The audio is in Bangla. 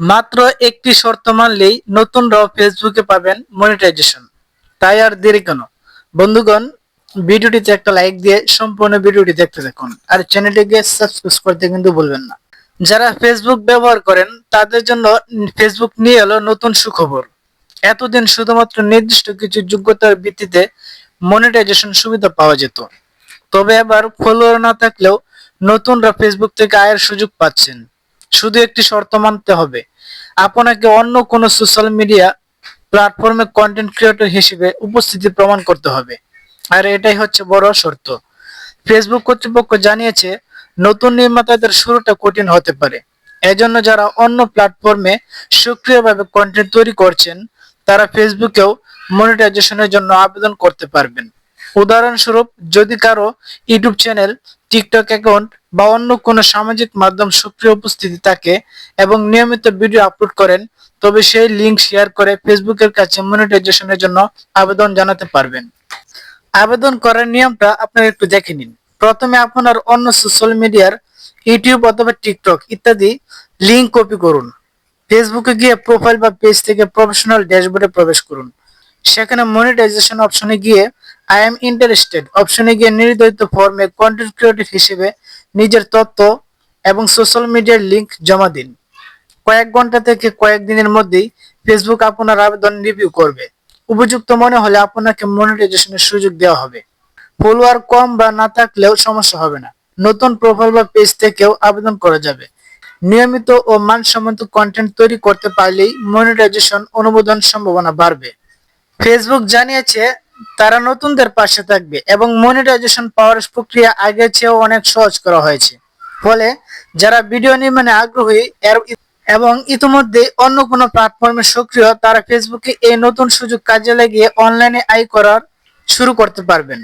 মাত্র একটি শর্ত মানলেই নতুনরাও ফেসবুকে পাবেন মনিটাইজেশন তাই আর দেরি কেন? বন্ধুগণ, ভিডিওটিতে একটা লাইক দিয়ে সম্পূর্ণ ভিডিওটি দেখতে থাকুন। আর চ্যানেলটিকে সাবস্ক্রাইব করতে কিন্তু ভুলবেন না। যারা ফেসবুক ব্যবহার করেন, তাদের জন্য ফেসবুক নিয়ে এলো নতুন সুখবর। এতদিন শুধুমাত্র নির্দিষ্ট কিছু যোগ্যতার ভিত্তিতে মনিটাইজেশন সুবিধা পাওয়া যেত। তবে এবার ফলোয়ার না থাকলেও নতুনরা ফেসবুক থেকে আয়ের সুযোগ পাচ্ছেন। শুধু একটি শর্ত মানতে হবে। আপনাকে অন্য কোনো সোশ্যাল মিডিয়া প্ল্যাটফর্মে কন্টেন্ট ক্রিয়েটর হিসেবে উপস্থিতি প্রমাণ করতে হবে। আর এটাই হচ্ছে বড় শর্ত। ফেসবুক কর্তৃপক্ষ জানিয়েছে, নতুন নির্মাতাদের শুরুটা কঠিন হতে পারে। এজন্য যারা অন্য প্ল্যাটফর্মে সক্রিয়ভাবে কন্টেন্ট তৈরি করছেন, তারা ফেসবুকেও মনিটাইজেশনের জন্য আবেদন করতে পারবেন। উদাহরণস্বরূপ, যদি কারও ইউটিউব চ্যানেল টিকটক অ্যাকাউন্ট বা অন্য কোনো সামাজিক মাধ্যম সক্রিয় উপস্থিতি থাকে এবং নিয়মিত ভিডিও আপলোড করেন, তবে সেই লিংক শেয়ার করে ফেসবুকের কাছে মনিটাইজেশনের জন্য আবেদন জানাতে পারবেন। আবেদন করার নিয়মটা আপনারা একটু দেখে নিন। প্রথমে আপনার অন্য সোশ্যাল মিডিয়ার ইউটিউব অথবা টিকটক ইত্যাদি লিঙ্ক কপি করুন। ফেসবুকে গিয়ে প্রোফাইল বা পেজ থেকে প্রফেশনাল ড্যাশবোর্ডে প্রবেশ করুন। সেখানে মনিটাইজেশন অপশনে গিয়ে আই এম ইন্টারেস্টেড অপশনে গিয়ে নির্ধারিত ফর্মে কন্টেন্ট ক্রিয়েটর হিসেবে নিজের তথ্য এবং সোশ্যাল মিডিয়ার লিঙ্ক জমা দিন। কয়েক ঘণ্টা থেকে কয়েক দিনের মধ্যেই ফেসবুক আপনার আবেদন রিভিউ করবে। উপযুক্ত মনে হলে আপনাকে মনিটাইজেশনের সুযোগ দেওয়া হবে। ফলোয়ার কম বা না থাকলেও সমস্যা হবে না। নতুন প্রোফাইল বা পেজ থেকেও আবেদন করা যাবে। নিয়মিত ও মানসম্মত কন্টেন্ট তৈরি করতে পারলেই মনিটাইজেশন অনুমোদন সম্ভাবনা বাড়বে। ফেসবুক জানিয়েছে তারা নতুনদের পাশে থাকবে এবং মনিটাইজেশন পাওয়ার প্রক্রিয়া আগের চেয়েও অনেক সহজ করা হয়েছে। ফলে যারা ভিডিও নির্মাণে আগ্রহী, এর এবং ইতিমধ্যে অন্য কোনো প্ল্যাটফর্মে সক্রিয়, তারা ফেসবুকে এই নতুন সুযোগ কাজে লাগিয়ে অনলাইনে আয় করার শুরু করতে পারবেন।